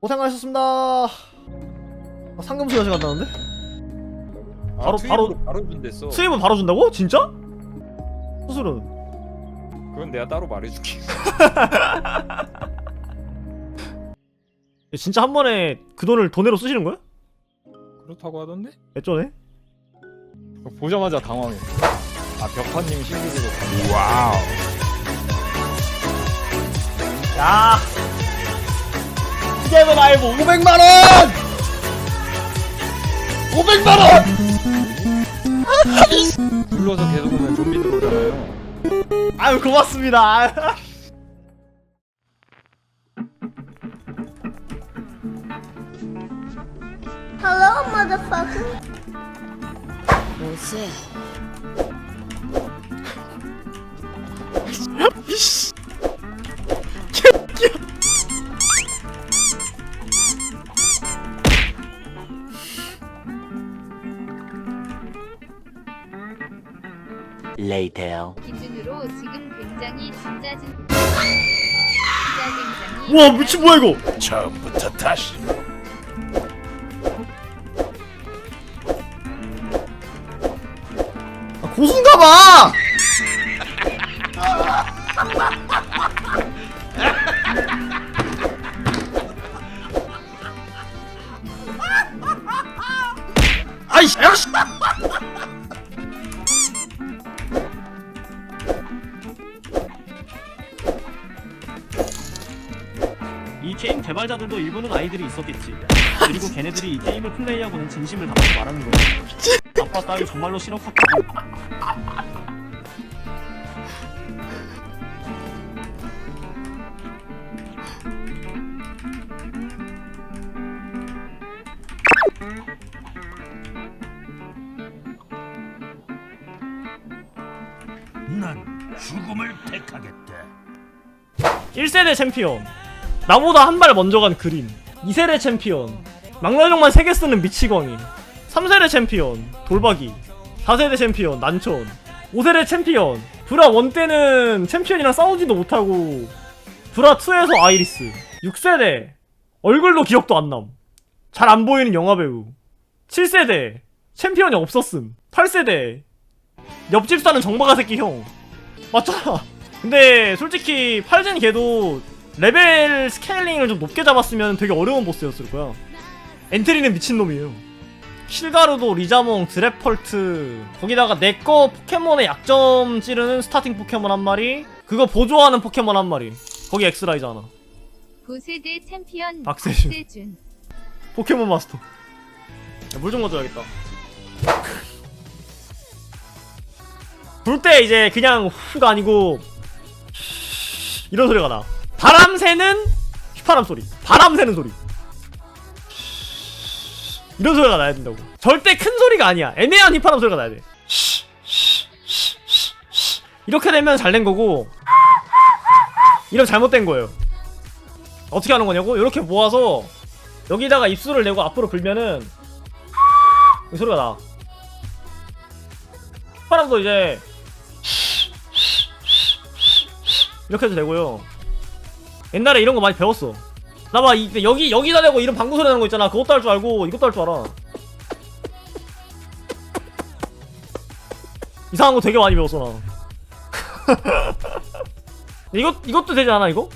고생하셨습니다. 아, 상금수 여시 간다는데? 바로- 아, 바로- 바로 바로 준댔어. 수입은 바로 준다고? 진짜? 수술은? 그건 내가 따로 말해줄게. 진짜 한 번에 그 돈을 돈으로 쓰시는 거야? 그렇다고 하던데? 애쩌네? 보자마자 당황해. 아 벽화님 신규로. 와우. 야! 나의 뭐 500만원! 500만원! 불러서 계속 오면 좀비 들어오잖아요. 아유 고맙습니다. Hello, motherfucker. 뭐지? Later. 기준으로 지금 굉장히 진짜 진 진짜 굉장히 와 미친 뭐야 이거? 처음부터 다시. 아, 고수인가봐! 아이씨! 아이씨! 개발자들도 일부는 아이들이 있었겠지. 그리고 걔네들이 이 게임을 플레이하고는 진심을 담아서 말하는 거야. 아빠 딸이 정말로 싫었었고 난 죽음을 택하겠다. 1세대 챔피언 나보다 한 발 먼저 간 그린. 2세대 챔피언. 망나뇽만 3개 쓰는 미치광이. 3세대 챔피언 돌박이. 4세대 챔피언 난천 5세대 챔피언. 브라 1 때는 챔피언이랑 싸우지도 못하고. 브라 2에서 아이리스. 6세대. 얼굴도 기억도 안남. 잘 안 보이는 영화배우. 7세대. 챔피언이 없었음. 8세대. 옆집 사는 정바가 새끼 형. 맞잖아. 근데 솔직히 팔젠 걔도 레벨 스케일링을 좀 높게 잡았으면 되게 어려운 보스였을 거야. 엔트리는 미친놈이에요. 킬가르도, 리자몽, 드래펄트 거기다가 내꺼 포켓몬의 약점 찌르는 스타팅 포켓몬 한 마리 그거 보조하는 포켓몬 한 마리 거기 엑스라이잖아 9세대 챔피언 박세준. 박세준 포켓몬 마스터 물 좀 가져야겠다 불 때 이제 그냥 후가 아니고 이런 소리가 나 바람 새는 휘파람 소리. 바람 새는 소리. 이런 소리가 나야 된다고. 절대 큰 소리가 아니야. 애매한 휘파람 소리가 나야 돼. 이렇게 되면 잘 된 거고 이러면 잘못된 거예요. 어떻게 하는 거냐고? 이렇게 모아서 여기다가 입술을 내고 앞으로 불면은 이 소리가 나. 휘파람도 이제 이렇게 해도 되고요. 옛날에 이런 거 많이 배웠어. 나봐 이 여기 여기다 대고 이런 방구 소리 나는 거 있잖아. 그것도 할 줄 알고 이것도 할 줄 알아. 이상한 거 되게 많이 배웠어 나. 이것 이것도 되지 않아 이거?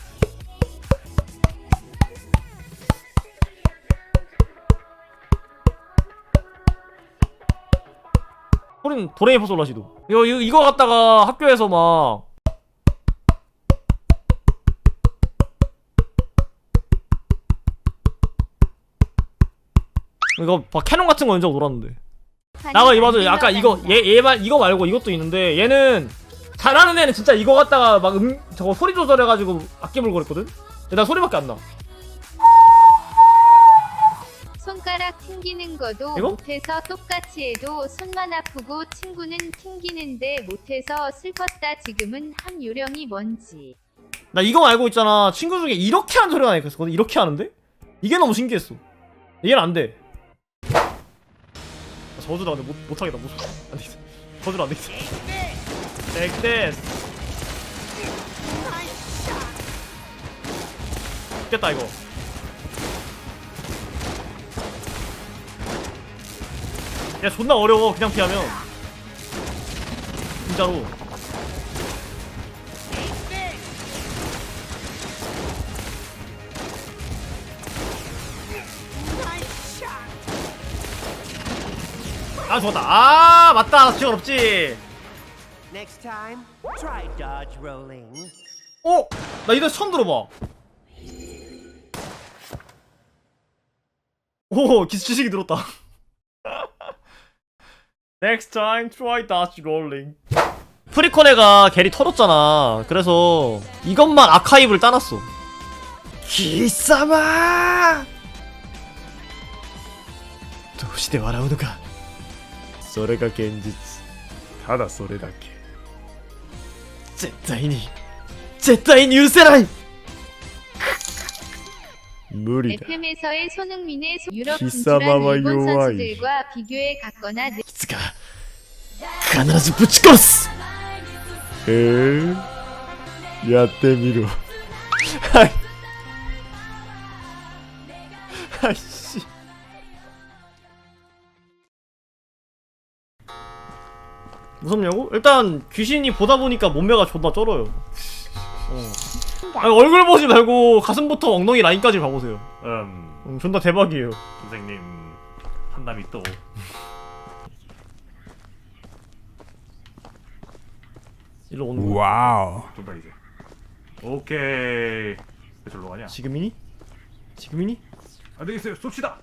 소린 도레미 포솔라시도 이거, 이거 이거 갖다가 학교에서 막 이거 막 캐논 같은 거 연적 놀았는데. 나가 이봐도 아까 이거 얘 얘만 이거 말고 이것도 있는데 얘는 잘하는 애는 진짜 이거 갖다가 막 음 저거 소리 조절해가지고 악기 그랬거든? 근데 나 소리밖에 안 나. 손가락 튕기는 거도 이거? 못해서 똑같이 해도 손만 아프고 친구는 튕기는데 못해서 슬펐다 지금은 한 요령이 뭔지. 나 이거 알고 있잖아. 친구 중에 이렇게 하는 소리가 나니까 이렇게 하는데? 이게 너무 신기했어. 이게는 안 돼 저주도 안돼 못 못하겠다. 못 안돼 저주도 안되겠어. 땡땡 됐다 이거. 야 존나 어려워 그냥 피하면. 진짜로. 아 좋았다. 아 맞다. 수직 어렵지 어? 나 이거 처음 들어봐. 오 기술 지식이 늘었다. Next time try dodge rolling. 프리코네가 게리 털었잖아. 그래서 이것만 아카이브를 따놨어. 기사마! 도시대 와라우누가. それが現実。ただそれだけ。絶対に絶対に許せない。無理だ。貴様は弱い。いつか必ずぶち殺す。へえ。ー、やってみろ。はい。はい。 무섭냐고? 일단 귀신이 보다 보니까 몸매가 존나 쩔어요. 어. 아니, 얼굴 보지 말고 가슴부터 엉덩이 라인까지 봐보세요. 음, 음, 존나 대박이에요. 선생님 한남이 또. 일로 오는 거야. 와우. 좀봐 이제. 오케이. 왜 절로 가냐? 지금이니? 지금이니? 안 되겠어요. 쏩시다